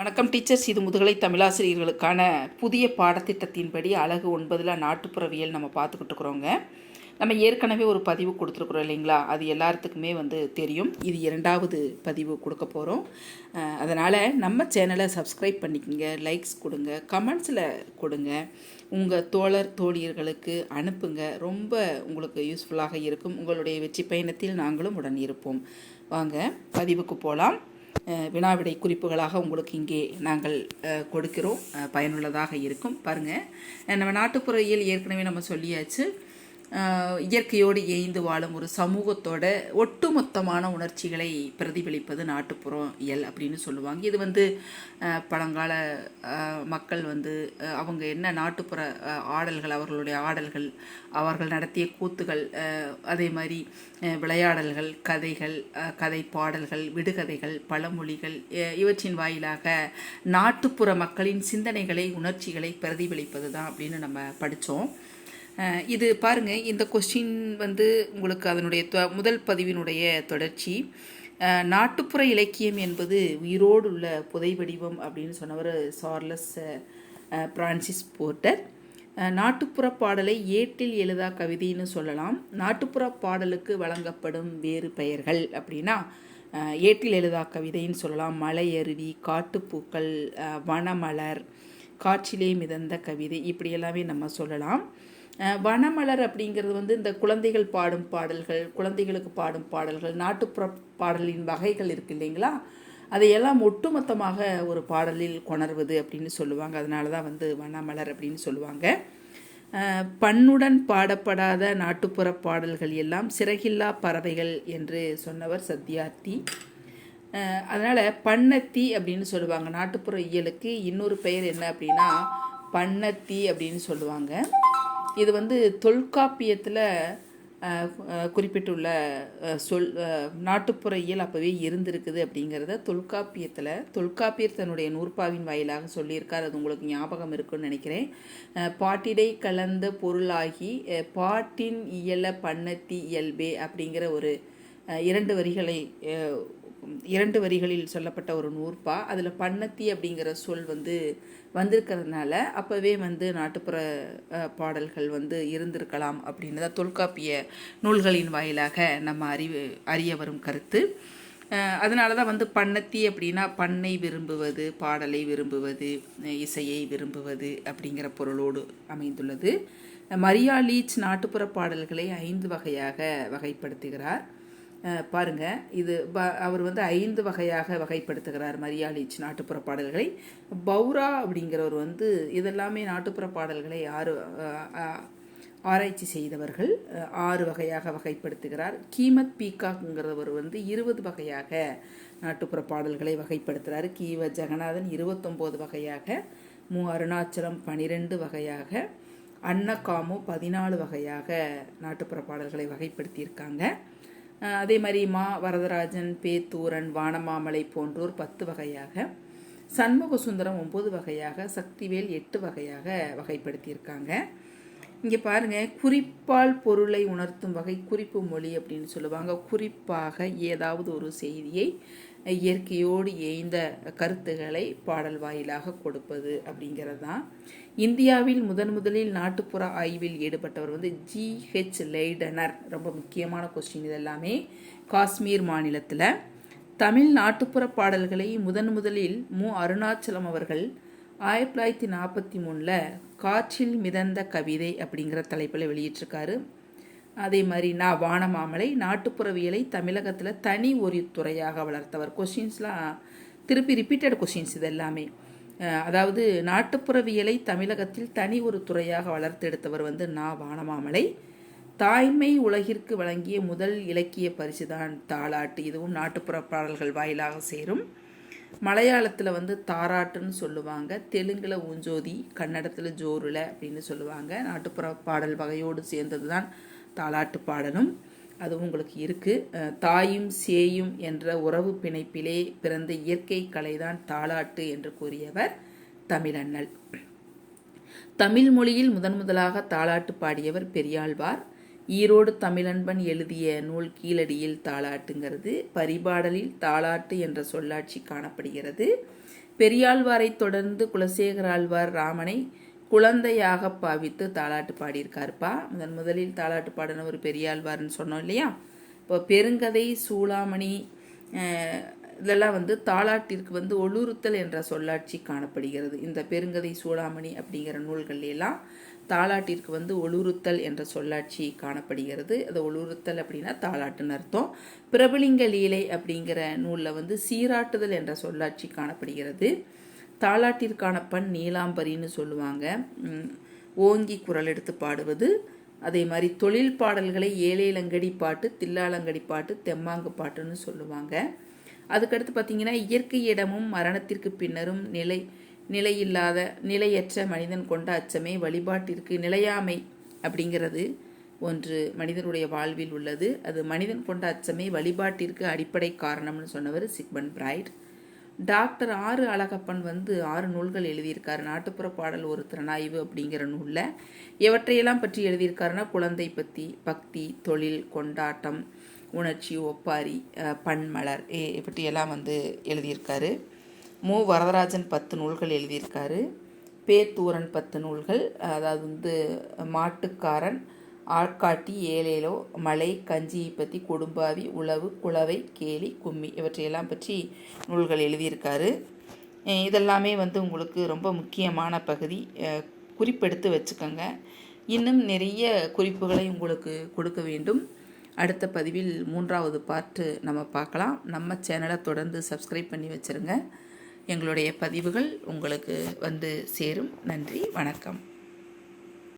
வணக்கம் டீச்சர்ஸ். இது முதுகலை தமிழாசிரியர்களுக்கான புதிய பாடத்திட்டத்தின்படி அழகு ஒன்பதில் நாட்டுப்புறவியல் நம்ம பார்த்துக்கிட்டு இருக்கிறோங்க. நம்ம ஏற்கனவே ஒரு பதிவு கொடுத்துருக்குறோம் இல்லைங்களா? அது எல்லாத்துக்குமே வந்து தெரியும். இது இரண்டாவது பதிவு கொடுக்க போகிறோம் அதனால் நம்ம சேனலை சப்ஸ்கிரைப் பண்ணிக்கோங்க லைக்ஸ் கொடுங்க கமெண்ட்ஸில் கொடுங்க. உங்கள் தோழர் தோழியர்களுக்கு அனுப்புங்க. ரொம்ப உங்களுக்கு யூஸ்ஃபுல்லாக இருக்கும். உங்களுடைய வெற்றி பயணத்தில் நாங்களும் உடன் இருப்போம் வாங்க பதிவுக்கு போகலாம் வினாவிடை குறிப்புகளாக உங்களுக்கு இங்கே நாங்கள் கொடுக்கிறோம். பயனுள்ளதாக இருக்கும். பாருங்கள் நம்ம நாட்டுப்புற இயல் ஏற்கனவே நம்ம சொல்லியாச்சு. இயற்கையோடு இயைந்து வாழும் ஒரு சமூகத்தோட ஒட்டுமொத்தமான உணர்ச்சிகளை பிரதிபலிப்பது நாட்டுப்புறம் இயல் அப்படின்னு சொல்லுவாங்க. இது வந்து பழங்கால மக்கள் வந்து அவங்க என்ன நாட்டுப்புற ஆடல்கள் அவர்களுடைய ஆடல்கள் அவர்கள் நடத்திய கூத்துகள் அதே மாதிரி விளையாடல்கள் கதைகள் கதை பாடல்கள் விடுகதைகள் பழமொழிகள் இவற்றின் வாயிலாக நாட்டுப்புற மக்களின் சிந்தனைகளை உணர்ச்சிகளை பிரதிபலிப்பது தான் அப்படின்னு நம்ம படித்தோம் இது பாருங்கள் இந்த கொஸ்டின் வந்து உங்களுக்கு அதனுடைய தொ- முதல் பதிவினுடைய தொடர்ச்சி. நாட்டுப்புற இலக்கியம் என்பது உயிரோடு உள்ள புதை வடிவம் அப்படின்னு சொன்னவர் சார்லஸ் பிரான்சிஸ் போர்ட்டர். நாட்டுப்புற பாடலை ஏட்டில் எழுதா கவிதைன்னு சொல்லலாம். நாட்டுப்புற பாடலுக்கு வழங்கப்படும் வேறு பெயர்கள் அப்படின்னா ஏட்டில் எழுதா கவிதைன்னு சொல்லலாம். மலை அருவி காட்டுப்பூக்கள் வனமலர் காற்றிலே மிதந்த கவிதை இப்படி எல்லாமே நம்ம சொல்லலாம். வனமலர் அப்படிங்கிறது வந்து இந்த குழந்தைகள் பாடும் பாடல்கள் குழந்தைகளுக்கு பாடும் பாடல்கள் நாட்டுப்புற பாடலின் வகைகள் இருக்கு இல்லைங்களா? அதையெல்லாம் ஒட்டுமொத்தமாக ஒரு பாடலில் கொணர்வது அப்படின்னு சொல்லுவாங்க. அதனால தான் வந்து வனமலர் அப்படின்னு சொல்லுவாங்க. பண்ணுடன் பாடப்படாத நாட்டுப்புற பாடல்கள் எல்லாம் சிறகில்லா பறவைகள் என்று சொன்னவர் சத்யார்த்தி. அதனால் பண்ணத்தி அப்படின்னு சொல்லுவாங்க. நாட்டுப்புற இயலுக்கு இன்னொரு பெயர் என்ன அப்படின்னா பண்ணத்தி அப்படின்னு சொல்லுவாங்க. இது வந்து தொல்காப்பியத்தில் குறிப்பிட்டுள்ள சொல் நாட்டுப்புற இயல் அப்போவே இருந்திருக்குது அப்படிங்கிறத தொல்காப்பியத்தில் தொல்காப்பியர் தன்னுடைய நூற்பாவின் வாயிலாக சொல்லியிருக்கார். அது உங்களுக்கு ஞாபகம் இருக்குன்னு நினைக்கிறேன். பாட்டிடை கலந்த பொருளாகி பாட்டின் இயல பண்ணத்தி இயல்பே அப்படிங்கிற ஒரு இரண்டு வரிகளை இரண்டு வரிகளில் சொல்லப்பட்ட ஒரு நூற்பா அதில் பண்ணத்தி அப்படிங்கிற சொல் வந்து வந்திருக்கிறதுனால அப்போவே வந்து நாட்டுப்புற பாடல்கள் வந்து இருந்திருக்கலாம் அப்படின்னு தான் தொல்காப்பிய நூல்களின் வாயிலாக நம்ம அறிவு அறிய வரும் கருத்து. அதனால தான் வந்து பண்ணத்தி அப்படின்னா பண்ணை விரும்புவது பாடலை விரும்புவது இசையை விரும்புவது அப்படிங்கிற பொருளோடு அமைந்துள்ளது. மரியா லீச் நாட்டுப்புற பாடல்களை ஐந்து வகையாக வகைப்படுத்துகிறார். பாருங்கள் பாருங்க. இது ப- அவர் வந்து ஐந்து வகையாக வகைப்படுத்துகிறார் மரியாளிச் நாட்டுப்புற பாடல்களை. பௌரா அப்படிங்கிறவர் வந்து இதெல்லாமே நாட்டுப்புற பாடல்களை ஆறு ஆராய்ச்சி செய்தவர்கள். ஆறு வகையாக வகைப்படுத்துகிறார். கீமத் பீகாக்ங்கிறவர் வந்து இருபது வகையாக நாட்டுப்புற பாடல்களை வகைப்படுத்துகிறார் கீவ ஜெகநாதன் இருபத்தொம்போது வகையாக மு அருணாச்சலம் பனிரெண்டு வகையாக அன்னக்காமு பதினாலு வகையாக நாட்டுப்புற பாடல்களை வகைப்படுத்தியிருக்காங்க. அதே மாதிரி மா வரதராஜன் பேத்தூரன் வானமாமலை போன்றோர் பத்து வகையாக சண்முக சுந்தரம் ஒம்பது வகையாக சக்திவேல் எட்டு வகையாக வகைப்படுத்தியிருக்காங்க. இங்கே பாருங்க குறிப்பால் பொருளை உணர்த்தும் வகை குறிப்பு மொழி அப்படின்னு சொல்லுவாங்க. குறிப்பாக ஏதாவது ஒரு செய்தியை இயற்கையோடு ஏய்ந்த கருத்துக்களை பாடல் வாயிலாக கொடுப்பது அப்படிங்கிறது தான். இந்தியாவில் முதன் முதலில் நாட்டுப்புற ஆய்வில் ஈடுபட்டவர் வந்து ஜி ஹெச் லைடனர். ரொம்ப முக்கியமான கொஸ்டின் இதெல்லாமே காஷ்மீர் மாநிலத்தில். தமிழ் நாட்டுப்புற பாடல்களை முதன் முதலில் மு. அருணாச்சலம் அவர்கள் ஆயிரத்தி தொள்ளாயிரத்தி நாற்பத்தி மூணில் காற்றில் மிதந்த கவிதை அப்படிங்கிற தலைப்பில் வெளியிட்டிருக்காரு. அதே மாதிரி நான் வானமாமலை நாட்டுப்புறவியலை தமிழகத்தில் தனி ஒரு துறையாக வளர்த்தவர். கொஷின்ஸ்லாம் திருப்பி ரிப்பீட்டட் கொஷின்ஸ் இது எல்லாமே அதாவது நாட்டுப்புறவியலை தமிழகத்தில் தனி ஒரு துறையாக வளர்த்தெடுத்தவர் வந்து நா வானமாமலை. தாய்மை உலகிற்கு வழங்கிய முதல் இலக்கிய பரிசுதான் தாளாட்டு. இதுவும் நாட்டுப்புற பாடல்கள் வாயிலாக சேரும். மலையாளத்தில் வந்து தாராட்டுன்னு சொல்லுவாங்க. தெலுங்கில் ஊஞ்சோதி கன்னடத்தில் ஜோருல அப்படின்னு சொல்லுவாங்க. நாட்டுப்புற பாடல் வகையோடு சேர்ந்தது தான் தாலாட்டு பாடலும் அதுவும் உங்களுக்கு இருக்குது தாயும் சேயும் என்ற உறவு பிணைப்பிலே பிறந்த இயற்கை கலைதான் தாலாட்டு என்று கூறியவர் தமிழண்ணல். தமிழ் மொழியில் முதன் முதலாக தாலாட்டு பாடியவர் பெரியாழ்வார். ஈரோடு தமிழன்பன் எழுதிய நூல் கீழடியில் தாளாட்டுங்கிறது பரிபாடலில் தாளாட்டு என்ற சொல்லாட்சி காணப்படுகிறது. பெரியாழ்வாரை தொடர்ந்து குலசேகர ஆழ்வார் ராமனை குழந்தையாக பாவித்து தாலாட்டு பாடியிருக்காருப்பா. முதன் முதலில் தாலாட்டு பாடின ஒரு பெரியாழ்வார்னு சொன்னோம் இல்லையா? இப்போ பெருங்கதை சூளாமணி இதெல்லாம் வந்து தாலாட்டிற்கு வந்து ஒளுறுத்தல் என்ற சொல்லாட்சி காணப்படுகிறது. இந்த பெருங்கதை சூளாமணி அப்படிங்கிற நூல்கள்லாம் தாளாட்டிற்கு தாலாட்டிற்கு வந்து ஒளுறுத்தல் என்ற சொல்லாட்சி காணப்படுகிறது. அது ஒளுறுத்தல் அப்படின்னா தாலாட்டுன்னு அர்த்தம். பிரபலிங்க லீலை அப்படிங்கிற நூலில் வந்து சீராட்டுதல் என்ற சொல்லாட்சி காணப்படுகிறது. தாலாட்டிற்கான பண் நீலாம்பரின்னு சொல்லுவாங்க. ஓங்கி குரல் எடுத்து பாடுவது. அதே மாதிரி தொழில் பாடல்களை ஏழேலங்கடி பாட்டு தில்லாலங்கடி பாட்டு தெம்மாங்கு பாட்டுன்னு சொல்லுவாங்க. அதுக்கடுத்து பார்த்தீங்கன்னா இயற்கை இடமும் மரணத்திற்கு பின்னரும் நிலை நிலையில்லாத நிலையற்ற மனிதன் கொண்ட அச்சமே வழிபாட்டிற்கு நிலையாமை அப்படிங்கிறது ஒன்று மனிதனுடைய வாழ்வில் உள்ளது. அது மனிதன் கொண்ட அச்சமே வழிபாட்டிற்கு அடிப்படை காரணம்னு சொன்னவர் சிக்மன் பிரைட். டாக்டர் ஆறு அழகப்பன் வந்து ஆறு நூல்கள் எழுதியிருக்காரு. நாட்டுப்புற பாடல் ஒரு திறனாய்வு அப்படிங்கிற நூலில். எவற்றையெல்லாம் பற்றி எழுதியிருக்காருன்னா குழந்தை பற்றி பக்தி தொழில் கொண்டாட்டம் உணர்ச்சி ஒப்பாரி பண்மலர் இப்படியெல்லாம் வந்து எழுதியிருக்காரு. மு. வரதராஜன் பத்து நூல்கள் எழுதியிருக்காரு. பேத்தூரன் பத்து நூல்கள் அதாவது வந்து மாட்டுக்காரன் ஆட்காட்டி ஏலேலோ மலை கஞ்சி பற்றி கொடும்பாவி உழவு குளவை கேலி கும்மி இவற்றையெல்லாம் பற்றி நூல்கள் எழுதியிருக்காரு. இதெல்லாமே வந்து உங்களுக்கு ரொம்ப முக்கியமான பகுதி. குறிப்பெடுத்து வச்சுக்கோங்க. இன்னும் நிறைய குறிப்புகளை உங்களுக்கு கொடுக்க வேண்டும். அடுத்த பதிவில் மூன்றாவது பார்ட்டு நம்ம பார்க்கலாம். நம்ம சேனலை தொடர்ந்து சப்ஸ்கிரைப் பண்ணி வச்சுருங்க. எங்களுடைய பதிவுகள் உங்களுக்கு வந்து சேரும். நன்றி வணக்கம்.